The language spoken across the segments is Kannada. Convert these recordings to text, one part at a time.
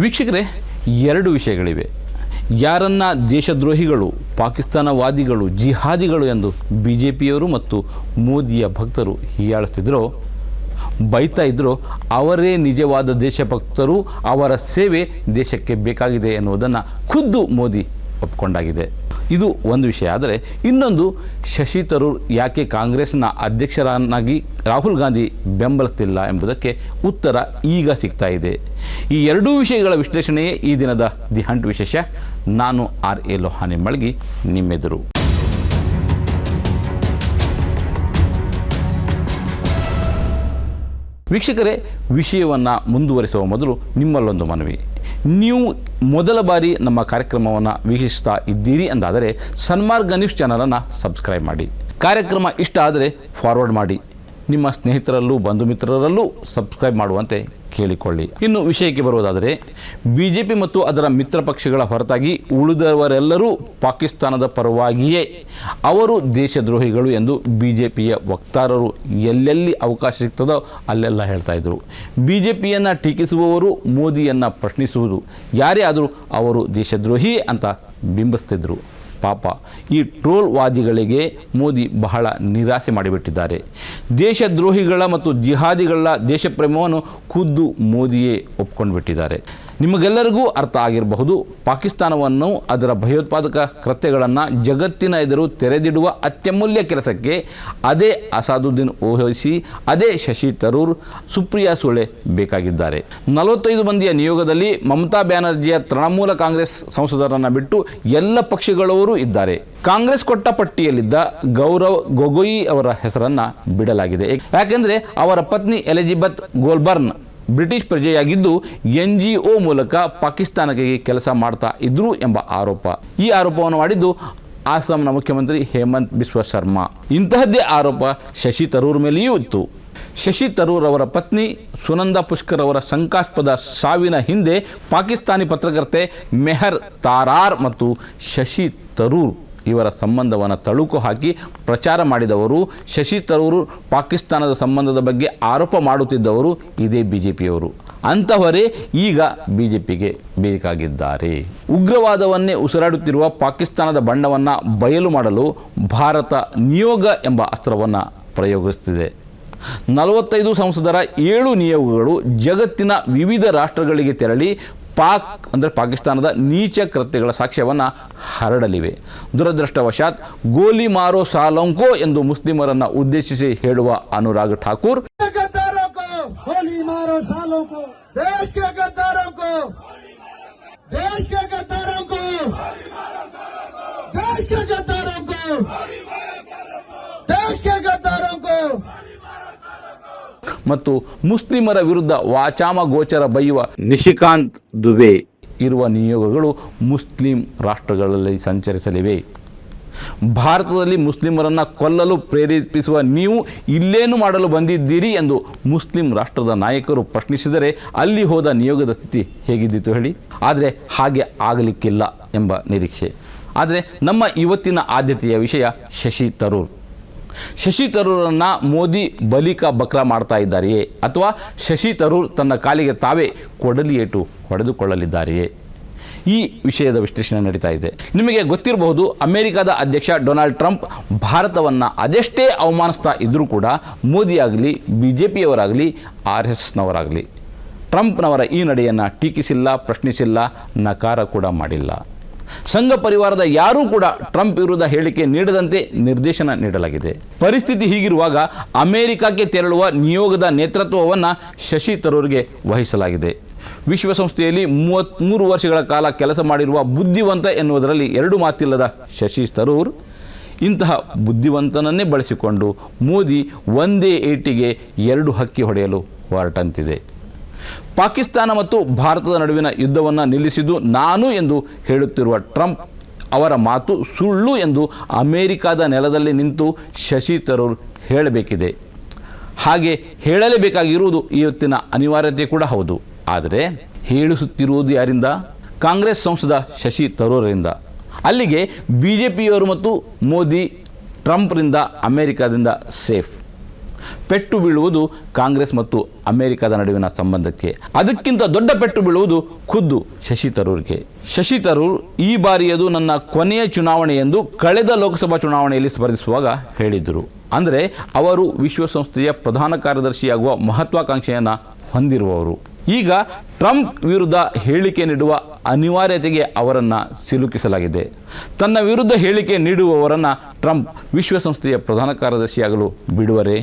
ವೀಕ್ಷಕರೇ, ಎರಡು ವಿಷಯಗಳಿವೆ. ಯಾರನ್ನ ದೇಶದ್ರೋಹಿಗಳು, ಪಾಕಿಸ್ತಾನವಾದಿಗಳು, ಜಿಹಾದಿಗಳು ಎಂದು ಬಿ ಜೆ ಪಿಯವರು ಮತ್ತು ಮೋದಿಯ ಭಕ್ತರು ಹೀಯಾಳಿಸ್ತಿದ್ರೋ, ಬೈತಾ ಇದ್ರೋ, ಅವರೇ ನಿಜವಾದ ದೇಶಭಕ್ತರು, ಅವರ ಸೇವೆ ದೇಶಕ್ಕೆ ಬೇಕಾಗಿದೆ ಎನ್ನುವುದನ್ನು ಖುದ್ದು ಮೋದಿ ಒಪ್ಪಿಕೊಂಡಾಗಿದೆ ಇದು ಒಂದು ವಿಷಯ. ಆದರೆ ಇನ್ನೊಂದು ಶಶಿ ತರೂರ್ ಯಾಕೆ ಕಾಂಗ್ರೆಸ್ನ ಅಧ್ಯಕ್ಷರನ್ನಾಗಿ ರಾಹುಲ್ ಗಾಂಧಿ ಬೆಂಬಲಿಸ್ತಿಲ್ಲ ಎಂಬುದಕ್ಕೆ ಉತ್ತರ ಈಗ ಸಿಗ್ತಾ ಇದೆ. ಈ ಎರಡೂ ವಿಷಯಗಳ ವಿಶ್ಲೇಷಣೆಯೇ ಈ ದಿನದ ದಿ ಹಂಟ್ ವಿಶೇಷ. ನಾನು ಆರ್ ಎ ಲೋಹಾನಿ ಮಳಗಿ, ನಿಮ್ಮೆದುರು. ವೀಕ್ಷಕರೇ, ವಿಷಯವನ್ನು ಮುಂದುವರಿಸುವ ಮೊದಲು ನಿಮ್ಮಲ್ಲೊಂದು ಮನವಿ. ನೀವು ಮೊದಲ ಬಾರಿ ನಮ್ಮ ಕಾರ್ಯಕ್ರಮವನ್ನು ವೀಕ್ಷಿಸ್ತಾ ಇದ್ದೀರಿ ಅಂದಾದರೆ ಸನ್ಮಾರ್ಗ ನ್ಯೂಸ್ ಚಾನಲನ್ನು ಸಬ್ಸ್ಕ್ರೈಬ್ ಮಾಡಿ. ಕಾರ್ಯಕ್ರಮ ಇಷ್ಟ ಆದರೆ ಫಾರ್ವರ್ಡ್ ಮಾಡಿ. ನಿಮ್ಮ ಸ್ನೇಹಿತರಲ್ಲೂ ಬಂಧು ಮಿತ್ರರಲ್ಲೂ ಸಬ್ಸ್ಕ್ರೈಬ್ ಮಾಡುವಂತೆ ಕೇಳಿಕೊಳ್ಳಿ. ಇನ್ನು ವಿಷಯಕ್ಕೆ ಬರುವುದಾದರೆ, ಬಿಜೆಪಿ ಮತ್ತು ಅದರ ಮಿತ್ರ ಪಕ್ಷಗಳ ಹೊರತಾಗಿ ಉಳಿದವರೆಲ್ಲರೂ ಪಾಕಿಸ್ತಾನದ ಪರವಾಗಿಯೇ ಅವರು ದೇಶದ್ರೋಹಿಗಳು ಎಂದು ಬಿಜೆಪಿಯ ವಕ್ತಾರರು ಎಲ್ಲೆಲ್ಲಿ ಅವಕಾಶ ಸಿಗ್ತದೋ ಅಲ್ಲೆಲ್ಲ ಹೇಳ್ತಾ ಇದ್ದರು ಬಿಜೆಪಿಯನ್ನು ಟೀಕಿಸುವವರು ಮೋದಿಯನ್ನು ಪ್ರಶ್ನಿಸುವುದು, ಯಾರೇ ಆದರೂ ಅವರು ದೇಶದ್ರೋಹಿ ಅಂತ ಬಿಂಬಿಸ್ತಿದ್ರು. ಪಾಪ. ಈ ಟ್ರೋಲ್ ವಾದಿಗಳಿಗೆ ಮೋದಿ ಬಹಳ ನಿರಾಸೆ ಮಾಡಿಬಿಟ್ಟಿದ್ದಾರೆ. ದೇಶದ್ರೋಹಿಗಳ ಮತ್ತು ಜಿಹಾದಿಗಳ ದೇಶಪ್ರೇಮವನ್ನು ಖುದ್ದು ಮೋದಿಯೇ ಒಪ್ಕೊಂಡು ಬಿಟ್ಟಿದ್ದಾರೆ ನಿಮಗೆಲ್ಲರಿಗೂ ಅರ್ಥ ಆಗಿರಬಹುದು. ಪಾಕಿಸ್ತಾನವನ್ನು ಅದರ ಭಯೋತ್ಪಾದಕ ಕೃತ್ಯಗಳನ್ನು ಜಗತ್ತಿನ ಎದುರು ತೆರೆದಿಡುವ ಅತ್ಯಮೂಲ್ಯ ಕೆಲಸಕ್ಕೆ ಅದೇ ಅಸಾದುದ್ದೀನ್ ಓಹಿಸಿ, ಅದೇ ಶಶಿ ತರೂರ್, ಸುಪ್ರಿಯಾ ಸುಳೆ ಬೇಕಾಗಿದ್ದಾರೆ. ನಲವತ್ತೈದು ಮಂದಿಯ ನಿಯೋಗದಲ್ಲಿ ಮಮತಾ ಬ್ಯಾನರ್ಜಿಯ ತೃಣಮೂಲ ಕಾಂಗ್ರೆಸ್ ಸಂಸದರನ್ನು ಬಿಟ್ಟು ಎಲ್ಲ ಪಕ್ಷಗಳವರು ಇದ್ದಾರೆ. ಕಾಂಗ್ರೆಸ್ ಕೊಟ್ಟ ಪಟ್ಟಿಯಲ್ಲಿದ್ದ ಗೌರವ್ ಗೊಗೊಯಿ ಅವರ ಹೆಸರನ್ನು ಬಿಡಲಾಗಿದೆ. ಯಾಕೆಂದರೆ ಅವರ ಪತ್ನಿ ಎಲಿಜಿಬೆತ್ ಗೋಲ್ಬರ್ನ್ ಬ್ರಿಟಿಷ್ ಪ್ರಜೆಯಾಗಿದ್ದು ಎನ್ ಜಿ ಒ ಮೂಲಕ ಪಾಕಿಸ್ತಾನಕ್ಕೆ ಕೆಲಸ ಮಾಡ್ತಾ ಇದ್ರು ಎಂಬ ಆರೋಪ. ಈ ಆರೋಪವನ್ನು ಮಾಡಿದ್ದು ಆಸಾಂನ ಮುಖ್ಯಮಂತ್ರಿ ಹೇಮಂತ್ ಬಿಸ್ವ ಶರ್ಮಾ. ಇಂತಹದ್ದೇ ಆರೋಪ ಶಶಿ ತರೂರ್ ಮೇಲೆಯೂ ಇತ್ತು. ಶಶಿ ತರೂರ್ ಅವರ ಪತ್ನಿ ಸುನಂದ ಪುಷ್ಕರ್ ಅವರ ಶಂಕಾಸ್ಪದ ಸಾವಿನ ಹಿಂದೆ ಪಾಕಿಸ್ತಾನಿ ಪತ್ರಕರ್ತೆ ಮೆಹರ್ ತಾರಾರ್ ಮತ್ತು ಶಶಿ ತರೂರ್ ಇವರ ಸಂಬಂಧವನ್ನು ತಳುಕು ಹಾಕಿ ಪ್ರಚಾರ ಮಾಡಿದವರು, ಶಶಿ ತರೂರು ಪಾಕಿಸ್ತಾನದ ಸಂಬಂಧದ ಬಗ್ಗೆ ಆರೋಪ ಮಾಡುತ್ತಿದ್ದವರು ಇದೇ ಬಿ ಜೆ ಪಿಯವರು ಅಂತಹವರೇ ಈಗ ಬಿ ಜೆ ಪಿಗೆ ಬೇಕಾಗಿದ್ದಾರೆ. ಉಗ್ರವಾದವನ್ನೇ ಉಸಿರಾಡುತ್ತಿರುವ ಪಾಕಿಸ್ತಾನದ ಬಣ್ಣವನ್ನು ಬಯಲು ಮಾಡಲು ಭಾರತ ನಿಯೋಗ ಎಂಬ ಅಸ್ತ್ರವನ್ನು ಪ್ರಯೋಗಿಸುತ್ತಿದೆ. ನಲವತ್ತೈದು ಸಂಸದರ ಏಳು ನಿಯೋಗಗಳು ಜಗತ್ತಿನ ವಿವಿಧ ರಾಷ್ಟ್ರಗಳಿಗೆ ತೆರಳಿ ಪಾಕ್ ಅಂದರೆ ಪಾಕಿಸ್ತಾನದ ನೀಚ ಕೃತ್ಯಗಳ ಸಾಕ್ಷ್ಯವನ್ನು ಹರಡಲಿವೆ. ದುರದೃಷ್ಟವಶಾತ್ ಗೋಲಿ ಮಾರೋ ಸಾಲಂಕೋ ಎಂದು ಮುಸ್ಲಿಮರನ್ನು ಉದ್ದೇಶಿಸಿ ಹೇಳುವ ಅನುರಾಗ್ ಠಾಕೂರ್. ಮತ್ತು ಮುಸ್ಲಿಮರ ವಿರುದ್ಧ ವಾಚಾಮ ಗೋಚರ ಬೈಯುವ ನಿಶಿಕಾಂತ್ ದುಬೆ. ಇರುವ ನಿಯೋಗಗಳು ಮುಸ್ಲಿಂ ರಾಷ್ಟ್ರಗಳಲ್ಲಿ ಸಂಚರಿಸಲಿವೆ. ಭಾರತದಲ್ಲಿ ಮುಸ್ಲಿಮರನ್ನು ಕೊಲ್ಲಲು ಪ್ರೇರೇಪಿಸುವ ನೀವು ಇಲ್ಲೇನು ಮಾಡಲು ಬಂದಿದ್ದೀರಿ ಎಂದು ಮುಸ್ಲಿಂ ರಾಷ್ಟ್ರದ ನಾಯಕರು ಪ್ರಶ್ನಿಸಿದರೆ ಅಲ್ಲಿ ಹೋದ ನಿಯೋಗದ ಸ್ಥಿತಿ ಹೇಗಿದ್ದಿತ್ತು ಹೇಳಿ? ಆದರೆ ಹಾಗೆ ಆಗಲಿಕ್ಕಿಲ್ಲ ಎಂಬ ನಿರೀಕ್ಷೆ. ಆದರೆ ನಮ್ಮ ಇವತ್ತಿನ ಆದ್ಯತೆಯ ವಿಷಯ ಶಶಿ ತರೂರ್. ಶಶಿ ತರೂರನ್ನು ಮೋದಿ ಬಲಿಕ ಬಕ್ರ ಮಾಡ್ತಾ ಇದ್ದಾರೆಯೇ? ಅಥವಾ ಶಶಿ ತರೂರ್ ತನ್ನ ಕಾಲಿಗೆ ತಾವೇ ಕೊಡಲಿಯೇಟು ಹೊಡೆದುಕೊಳ್ಳಲಿದ್ದಾರೆಯೇ? ಈ ವಿಷಯದ ವಿಶ್ಲೇಷಣೆ ನಡೀತಾ ಇದೆ. ನಿಮಗೆ ಗೊತ್ತಿರಬಹುದು, ಅಮೆರಿಕದ ಅಧ್ಯಕ್ಷ ಡೊನಾಲ್ಡ್ ಟ್ರಂಪ್ ಭಾರತವನ್ನು ಅದೆಷ್ಟೇ ಅವಮಾನಿಸ್ತಾ ಇದ್ದರೂ ಕೂಡ ಮೋದಿಯಾಗಲಿ ಬಿ ಜೆ ಪಿಯವರಾಗಲಿ ಆರ್ ಎಸ್ ಎಸ್ನವರಾಗಲಿ. ಟ್ರಂಪ್ನವರ ಈ ನಡೆಯನ್ನು ಟೀಕಿಸಿಲ್ಲ, ಪ್ರಶ್ನಿಸಿಲ್ಲ, ನಕಾರ ಕೂಡ ಮಾಡಿಲ್ಲ. ಸಂಘ ಪರಿವಾರದ ಯಾರೂ ಕೂಡ ಟ್ರಂಪ್ ವಿರುದ್ಧ ಹೇಳಿಕೆ ನೀಡದಂತೆ ನಿರ್ದೇಶನ ನೀಡಲಾಗಿದೆ. ಪರಿಸ್ಥಿತಿ ಹೀಗಿರುವಾಗ ಅಮೆರಿಕಕ್ಕೆ ತೆರಳುವ ನಿಯೋಗದ ನೇತೃತ್ವವನ್ನು ಶಶಿ ತರೂರ್ಗೆ ವಹಿಸಲಾಗಿದೆ. ವಿಶ್ವಸಂಸ್ಥೆಯಲ್ಲಿ ಮೂವತ್ತ್ಮೂರು ವರ್ಷಗಳ ಕಾಲ ಕೆಲಸ ಮಾಡಿರುವ ಬುದ್ಧಿವಂತ ಎನ್ನುವುದರಲ್ಲಿ ಎರಡು ಮಾತಿಲ್ಲದ ಶಶಿ ತರೂರ್ ಇಂತಹ ಬುದ್ಧಿವಂತನನ್ನೇ ಬಳಸಿಕೊಂಡು ಮೋದಿ ಒಂದೇ ಏಟಿಗೆ ಎರಡು ಹಕ್ಕಿ ಹೊಡೆಯಲು ಹೊರಟಂತಿದೆ. ಪಾಕಿಸ್ತಾನ ಮತ್ತು ಭಾರತದ ನಡುವಿನ ಯುದ್ಧವನ್ನು ನಿಲ್ಲಿಸಿದ್ದು ನಾನು ಎಂದು ಹೇಳುತ್ತಿರುವ ಟ್ರಂಪ್ ಅವರ ಮಾತು ಸುಳ್ಳು ಎಂದು ಅಮೇರಿಕಾದ ನೆಲದಲ್ಲಿ ನಿಂತು ಶಶಿ ತರೂರ್ ಹೇಳಬೇಕಿದೆ. ಹಾಗೆ ಹೇಳಲೇಬೇಕಾಗಿರುವುದು ಇವತ್ತಿನ ಅನಿವಾರ್ಯತೆ ಕೂಡ ಹೌದು. ಆದರೆ ಹೇಳಿಸುತ್ತಿರುವುದು ಯಾರಿಂದ? ಕಾಂಗ್ರೆಸ್ ಸಂಸದ ಶಶಿ ತರೂರರಿಂದ. ಅಲ್ಲಿಗೆ ಬಿ ಜೆ ಪಿಯವರು ಮತ್ತು ಮೋದಿ ಟ್ರಂಪ್ರಿಂದ ಅಮೇರಿಕಾದಿಂದ ಸೇಫ್. ಪೆಟ್ಟು ಬೀಳುವುದು ಕಾಂಗ್ರೆಸ್ ಮತ್ತು ಅಮೆರಿಕದ ನಡುವಿನ ಸಂಬಂಧಕ್ಕೆ. ಅದಕ್ಕಿಂತ ದೊಡ್ಡ ಪೆಟ್ಟು ಬೀಳುವುದು ಖುದ್ದು ಶಶಿ ತರೂರ್ಗೆ. ಶಶಿ ತರೂರ್ ಈ ಬಾರಿಯದು ನನ್ನ ಕೊನೆಯ ಚುನಾವಣೆ ಎಂದು ಕಳೆದ ಲೋಕಸಭಾ ಚುನಾವಣೆಯಲ್ಲಿ ಸ್ಪರ್ಧಿಸುವಾಗ ಹೇಳಿದ್ದರು ಅಂದರೆ ಅವರು ವಿಶ್ವಸಂಸ್ಥೆಯ ಪ್ರಧಾನ ಕಾರ್ಯದರ್ಶಿಯಾಗುವ ಮಹತ್ವಾಕಾಂಕ್ಷೆಯನ್ನು ಹೊಂದಿರುವವರು. ಈಗ ಟ್ರಂಪ್ ವಿರುದ್ಧ ಹೇಳಿಕೆ ನೀಡುವ ಅನಿವಾರ್ಯತೆಗೆ ಅವರನ್ನು ಸಿಲುಕಿಸಲಾಗಿದೆ. ತನ್ನ ವಿರುದ್ಧ ಹೇಳಿಕೆ ನೀಡುವವರನ್ನು ಟ್ರಂಪ್ ವಿಶ್ವಸಂಸ್ಥೆಯ ಪ್ರಧಾನ ಕಾರ್ಯದರ್ಶಿಯಾಗಲು ಬಿಡುವರೇ?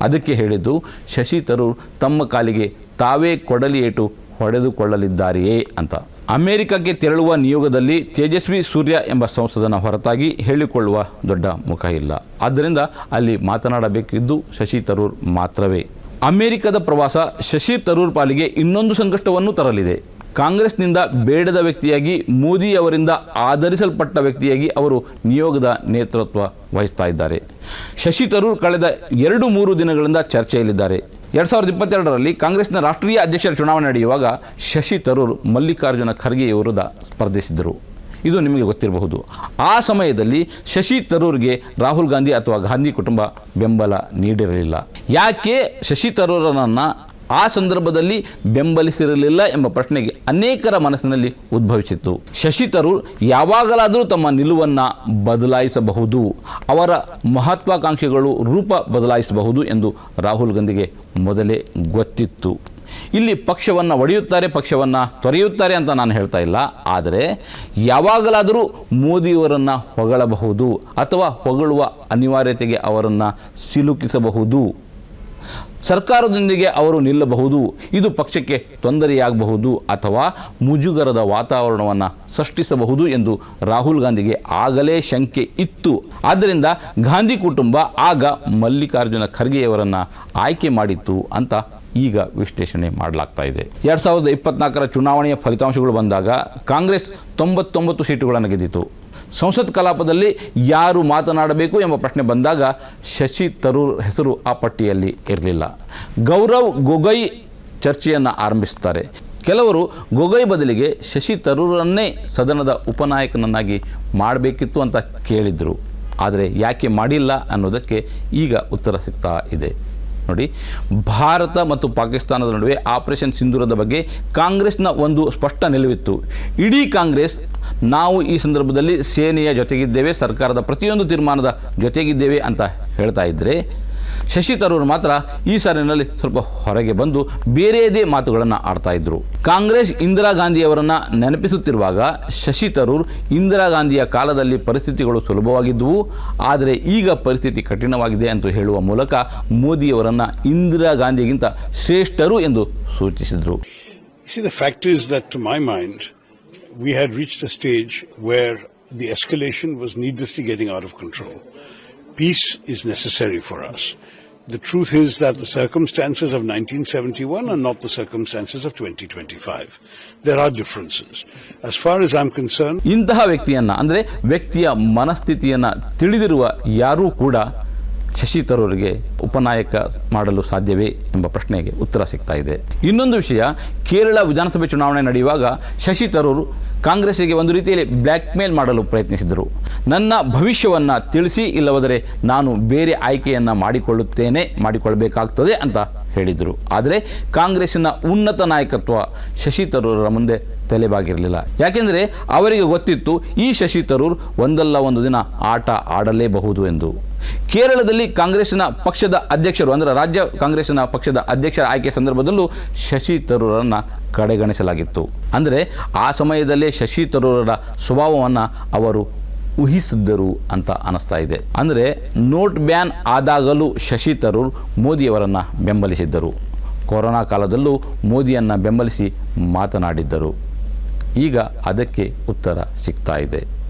ಅದಕ್ಕೆ ಹೇಳಿದ್ದು, ಶಶಿ ತರೂರ್ ತಮ್ಮ ಕಾಲಿಗೆ ತಾವೇ ಕೊಡಲಿ ಏಟು ಹೊಡೆದುಕೊಳ್ಳಲಿದ್ದಾರೆಯೇ ಅಂತ. ಅಮೆರಿಕಕ್ಕೆ ತೆರಳುವ ನಿಯೋಗದಲ್ಲಿ ತೇಜಸ್ವಿ ಸೂರ್ಯ ಎಂಬ ಸಂಸದನ ಹೊರತಾಗಿ ಹೇಳಿಕೊಳ್ಳುವ ದೊಡ್ಡ ಮುಖ ಇಲ್ಲ. ಆದ್ದರಿಂದ ಅಲ್ಲಿ ಮಾತನಾಡಬೇಕಿದ್ದು ಶಶಿ ತರೂರ್ ಮಾತ್ರವೇ. ಅಮೆರಿಕದ ಪ್ರವಾಸ ಶಶಿ ತರೂರ್ ಪಾಲಿಗೆ ಇನ್ನೊಂದು ಸಂಕಷ್ಟವನ್ನು ತರಲಿದೆ. ಕಾಂಗ್ರೆಸ್ನಿಂದ ಬೇಡದ ವ್ಯಕ್ತಿಯಾಗಿ ಮೋದಿ ಅವರಿಂದ ಆಧರಿಸಲ್ಪಟ್ಟ ವ್ಯಕ್ತಿಯಾಗಿ ಅವರು ನಿಯೋಗದ ನೇತೃತ್ವ ವಹಿಸ್ತಾ ಇದ್ದಾರೆ. ಶಶಿ ತರೂರ್ ಕಳೆದ ಎರಡು ಮೂರು ದಿನಗಳಿಂದ ಚರ್ಚೆಯಲ್ಲಿದ್ದಾರೆ. ಎರಡು ಸಾವಿರದ ಇಪ್ಪತ್ತೆರಡರಲ್ಲಿ ಕಾಂಗ್ರೆಸ್ನ ರಾಷ್ಟ್ರೀಯ ಅಧ್ಯಕ್ಷರ ಚುನಾವಣೆ ನಡೆಯುವಾಗ ಶಶಿ ತರೂರ್ ಮಲ್ಲಿಕಾರ್ಜುನ ಖರ್ಗೆ ವಿರುದ್ಧ ಸ್ಪರ್ಧಿಸಿದರು ಇದು ನಿಮಗೆ ಗೊತ್ತಿರಬಹುದು. ಆ ಸಮಯದಲ್ಲಿ ಶಶಿ ತರೂರ್ಗೆ ರಾಹುಲ್ ಗಾಂಧಿ ಅಥವಾ ಗಾಂಧಿ ಕುಟುಂಬ ಬೆಂಬಲ ನೀಡಿರಲಿಲ್ಲ. ಯಾಕೆ ಶಶಿ ತರೂರನನ್ನು ಆ ಸಂದರ್ಭದಲ್ಲಿ ಬೆಂಬಲಿಸಿರಲಿಲ್ಲ ಎಂಬ ಪ್ರಶ್ನೆಗೆ ಅನೇಕರ ಮನಸ್ಸಿನಲ್ಲಿ ಉದ್ಭವಿಸಿತ್ತು. ಶಶಿತರು ಯಾವಾಗಲಾದರೂ ತಮ್ಮ ನಿಲುವನ್ನು ಬದಲಾಯಿಸಬಹುದು, ಅವರ ಮಹತ್ವಾಕಾಂಕ್ಷೆಗಳು ರೂಪ ಬದಲಾಯಿಸಬಹುದು ಎಂದು ರಾಹುಲ್ ಗಾಂಧಿಗೆ ಮೊದಲೇ ಗೊತ್ತಿತ್ತು. ಇಲ್ಲಿ ಪಕ್ಷವನ್ನು ಒಡೆಯುತ್ತಾರೆ, ಪಕ್ಷವನ್ನು ತೊರೆಯುತ್ತಾರೆ ಅಂತ ನಾನು ಹೇಳ್ತಾ ಇಲ್ಲ. ಆದರೆ ಯಾವಾಗಲಾದರೂ ಮೋದಿಯವರನ್ನು ಹೊಗಳಬಹುದು ಅಥವಾ ಹೊಗಳುವ ಅನಿವಾರ್ಯತೆಗೆ ಅವರನ್ನು ಸಿಲುಕಿಸಬಹುದು. ಸರ್ಕಾರದೊಂದಿಗೆ ಅವರು ನಿಲ್ಲಬಹುದು. ಇದು ಪಕ್ಷಕ್ಕೆ ತೊಂದರೆಯಾಗಬಹುದು ಅಥವಾ ಮುಜುಗರದ ವಾತಾವರಣವನ್ನು ಸೃಷ್ಟಿಸಬಹುದು ಎಂದು ರಾಹುಲ್ ಗಾಂಧಿಗೆ ಆಗಲೇ ಶಂಕೆ ಇತ್ತು. ಆದ್ದರಿಂದ ಗಾಂಧಿ ಕುಟುಂಬ ಆಗ ಮಲ್ಲಿಕಾರ್ಜುನ ಖರ್ಗೆಯವರನ್ನು ಆಯ್ಕೆ ಮಾಡಿತ್ತು ಅಂತ ಈಗ ವಿಶ್ಲೇಷಣೆ ಮಾಡಲಾಗ್ತಾ ಇದೆ. ಎರಡು ಸಾವಿರದ ಇಪ್ಪತ್ನಾಲ್ಕರ ಚುನಾವಣೆಯ ಫಲಿತಾಂಶಗಳು ಬಂದಾಗ ಕಾಂಗ್ರೆಸ್ ತೊಂಬತ್ತೊಂಬತ್ತು ಸೀಟುಗಳನ್ನು ಗೆದ್ದಿತು. ಸಂಸತ್ ಕಲಾಪದಲ್ಲಿ ಯಾರು ಮಾತನಾಡಬೇಕು ಎಂಬ ಪ್ರಶ್ನೆ ಬಂದಾಗ ಶಶಿ ತರೂರ್ ಹೆಸರು ಆ ಪಟ್ಟಿಯಲ್ಲಿ ಇರಲಿಲ್ಲ. ಗೌರವ್ ಗೊಗೊಯ್ ಚರ್ಚೆಯನ್ನು ಆರಂಭಿಸುತ್ತಾರೆ. ಕೆಲವರು ಗೊಗೊಯ್ ಬದಲಿಗೆ ಶಶಿ ತರೂರನ್ನೇ ಸದನದ ಉಪನಾಯಕನನ್ನಾಗಿ ಮಾಡಬೇಕಿತ್ತು ಅಂತ ಕೇಳಿದರು. ಆದರೆ ಯಾಕೆ ಮಾಡಿಲ್ಲ ಅನ್ನೋದಕ್ಕೆ ಈಗ ಉತ್ತರ ಸಿಗ್ತಾ ಇದೆ. ನೋಡಿ, ಭಾರತ ಮತ್ತು ಪಾಕಿಸ್ತಾನದ ನಡುವೆ ಆಪರೇಷನ್ ಸಿಂಧೂರದ ಬಗ್ಗೆ ಕಾಂಗ್ರೆಸ್ನ ಒಂದು ಸ್ಪಷ್ಟ ನಿಲುವಿತ್ತು. ಇಡೀ ಕಾಂಗ್ರೆಸ್, ನಾವು ಈ ಸಂದರ್ಭದಲ್ಲಿ ಸೇನೆಯ ಜೊತೆಗಿದ್ದೇವೆ, ಸರ್ಕಾರದ ಪ್ರತಿಯೊಂದು ತೀರ್ಮಾನದ ಜೊತೆಗಿದ್ದೇವೆ ಅಂತ ಹೇಳ್ತಾ ಇದ್ದರೆ ಶಶಿ ತರೂರ್ ಮಾತ್ರ ಈ ಸಾಲಿನಲ್ಲಿ ಸ್ವಲ್ಪ ಹೊರಗೆ ಬಂದು ಬೇರೆಯದೇ ಮಾತುಗಳನ್ನು ಆಡ್ತಾ ಇದ್ರು ಕಾಂಗ್ರೆಸ್ ಇಂದಿರಾ ಗಾಂಧಿಯವರನ್ನು ನೆನಪಿಸುತ್ತಿರುವಾಗ ಶಶಿ ತರೂರ್ ಇಂದಿರಾ ಗಾಂಧಿಯ ಕಾಲದಲ್ಲಿ ಪರಿಸ್ಥಿತಿಗಳು ಸುಲಭವಾಗಿದ್ದವು ಆದರೆ ಈಗ ಪರಿಸ್ಥಿತಿ ಕಠಿಣವಾಗಿದೆ ಅಂತ ಹೇಳುವ ಮೂಲಕ ಮೋದಿಯವರನ್ನು ಇಂದಿರಾ ಗಾಂಧಿಗಿಂತ ಶ್ರೇಷ್ಠರು ಎಂದು ಸೂಚಿಸಿದರು we had reached a stage where the escalation was needlessly getting out of control. Peace is necessary for us. The truth is that the circumstances of 1971 are not the circumstances of 2025. There are differences. As far as I'm concerned, ಇಂತಹ ವ್ಯಕ್ತಿಯನ್ನ ಅಂದರೆ ವ್ಯಕ್ತಿಯ ಮನಸ್ಥಿತಿಯನ್ನು ತಿಳಿದಿರುವ ಯಾರೂ ಕೂಡ ಶಶಿ ತರೂರಿಗೆ ಉಪನಾಯಕ ಮಾಡಲು ಸಾಧ್ಯವೇ ಎಂಬ ಪ್ರಶ್ನೆಗೆ ಉತ್ತರ ಸಿಗ್ತಾ ಇದೆ ಇನ್ನೊಂದು ವಿಷಯ ಕೇರಳ ವಿಧಾನಸಭೆ ಚುನಾವಣೆ ನಡೆಯುವಾಗ ಶಶಿ ತರೂರ್ ಕಾಂಗ್ರೆಸ್ಸಿಗೆ ಒಂದು ರೀತಿಯಲ್ಲಿ ಬ್ಲ್ಯಾಕ್ ಮೇಲ್ ಮಾಡಲು ಪ್ರಯತ್ನಿಸಿದರು. ನನ್ನ ಭವಿಷ್ಯವನ್ನು ತಿಳಿಸಿ ಇಲ್ಲವಾದರೆ ನಾನು ಬೇರೆ ಆಯ್ಕೆಯನ್ನು ಮಾಡಿಕೊಳ್ಳುತ್ತೇನೆ, ಮಾಡಿಕೊಳ್ಳಬೇಕಾಗ್ತದೆ ಅಂತ ಹೇಳಿದರು. ಆದರೆ ಕಾಂಗ್ರೆಸ್ಸಿನ ಉನ್ನತ ನಾಯಕತ್ವ ಶಶಿ ತರೂರರ ಮುಂದೆ ತಲೆಬಾಗಿರಲಿಲ್ಲ. ಯಾಕೆಂದರೆ ಅವರಿಗೆ ಗೊತ್ತಿತ್ತು ಈ ಶಶಿ ತರೂರ್ ಒಂದಲ್ಲ ಒಂದು ದಿನ ಆಟ ಆಡಲೇಬಹುದು ಎಂದು. ಕೇರಳದಲ್ಲಿ ಕಾಂಗ್ರೆಸ್ನ ಪಕ್ಷದ ಅಧ್ಯಕ್ಷರು, ಅಂದರೆ ರಾಜ್ಯ ಕಾಂಗ್ರೆಸ್ನ ಪಕ್ಷದ ಅಧ್ಯಕ್ಷರ ಆಯ್ಕೆ ಸಂದರ್ಭದಲ್ಲೂ ಶಶಿ ತರೂರನ್ನು ಕಡೆಗಣಿಸಲಾಗಿತ್ತು. ಅಂದರೆ ಆ ಸಮಯದಲ್ಲೇ ಶಶಿ ತರೂರರ ಸ್ವಭಾವವನ್ನು ಅವರು ಊಹಿಸಿದ್ದರು ಅಂತ ಅನಿಸ್ತಾ ಇದೆ. ಅಂದರೆ ನೋಟ್ ಬ್ಯಾನ್ ಆದಾಗಲೂ ಶಶಿ ತರೂರ್ ಮೋದಿಯವರನ್ನು ಬೆಂಬಲಿಸಿದ್ದರು. ಕೊರೋನಾ ಕಾಲದಲ್ಲೂ ಮೋದಿಯನ್ನು ಬೆಂಬಲಿಸಿ ಮಾತನಾಡಿದ್ದರು. ಈಗ ಅದಕ್ಕೆ ಉತ್ತರ ಸಿಗ್ತಾ ಇದೆ.